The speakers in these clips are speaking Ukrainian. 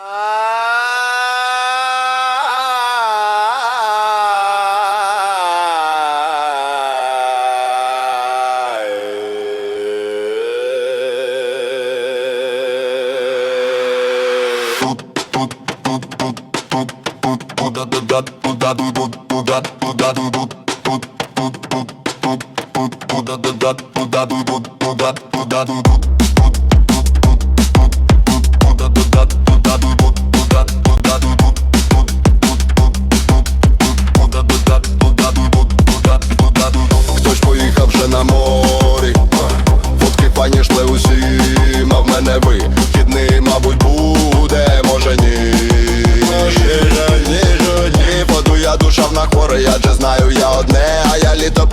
Хтось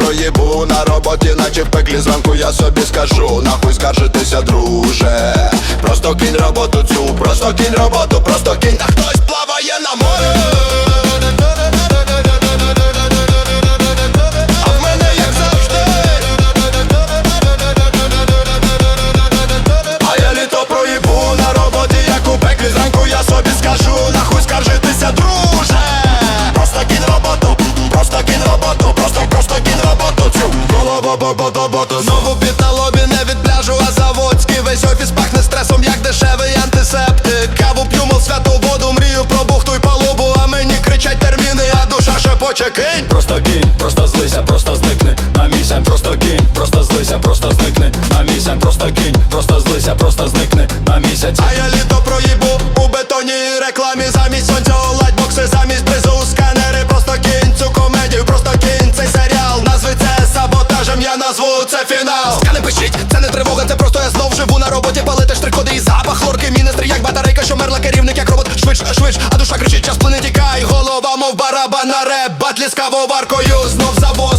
проїбу на роботі, наче в пеклі зранку я собі скажу Нахуй скаржитися, друже. Просто кінь роботу цю, просто кінь роботу, просто кінь, та хтось плаває на морі Голова-ба-ба-ба-ба Знову під на лобі, не від пляжу, а заводський. Весь офіс пахне стресом, як дешевий антисептик. Каву п'ю, мов святу воду, мрію про бухту й палубу А мені кричать терміни, а душа шепоче кинь! Просто кінь, просто злися, просто зникни. На місяць, просто кінь, просто злися, просто зникни. На місяць, просто кінь, просто злися, просто зникни. На місяць. А я тривога, це просто я знов живу на роботі Палити штрих-коди і запах хлорки міністри, як батарейка, що мерла керівник, як робот. Швидш, швидш, а душа кричить, час плине тікай Голова, мов барабана, на реп, батлі з кавоваркою. Знов завоз,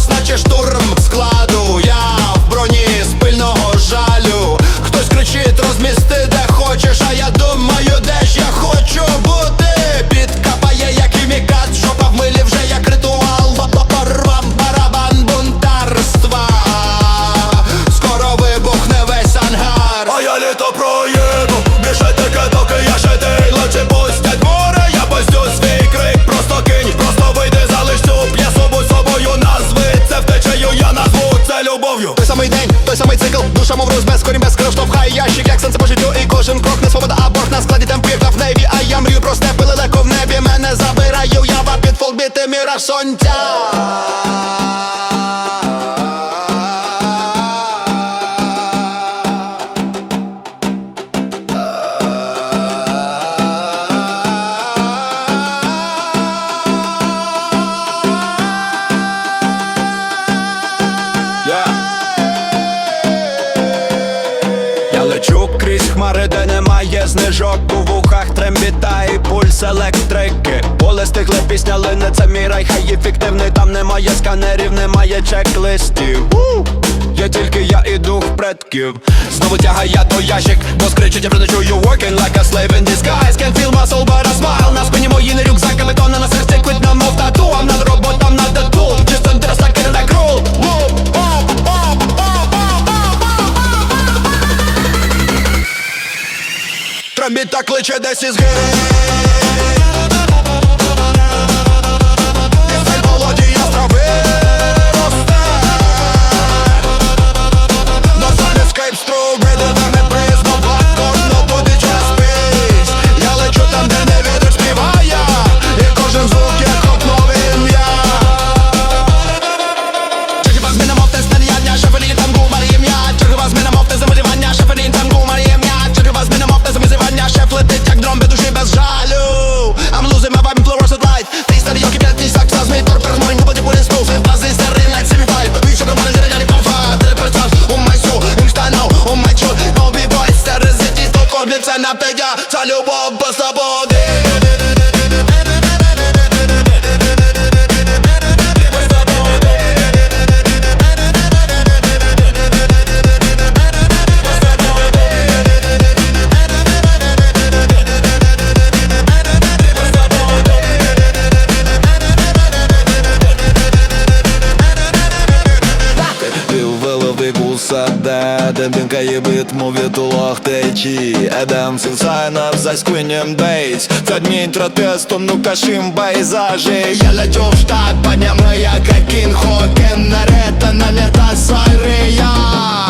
без штовхає ящик, як сонце по життю І кожен крок не свобода, аборт на складі темпу, як в небі А я мрію про степи, лелеко в небі. Мене забираю, я в під фолкбіти міраж сонця знижок У вухах трембіта пульс електрики. Поле стихли пісня лине, це мій рай, хай ефективний Там немає сканерів, немає чек-листів. Я тільки я і дух предків. Знову тягає той ящик, бо скричить, я вже не чую Working like a slave in disguise. Can't Трембіта кличе десь із гір got the Бінкає бит, мові тулах течі. Едем сенсайна за сквинем бейс Це Дмитро Тесто, ну кашим пейзажі Я лечу в штат, по нему я как Кин Хокен. Нарета на лето Сайрия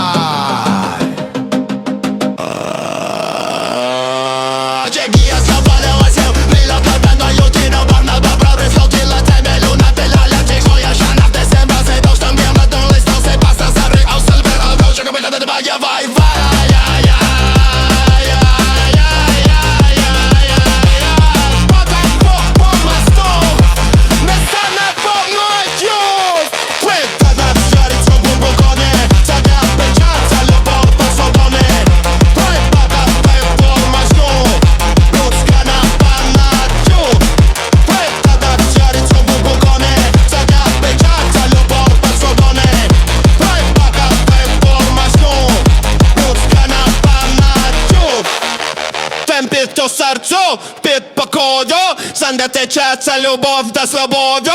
Темпі серцю під покою Сам де тече ця любов та свободу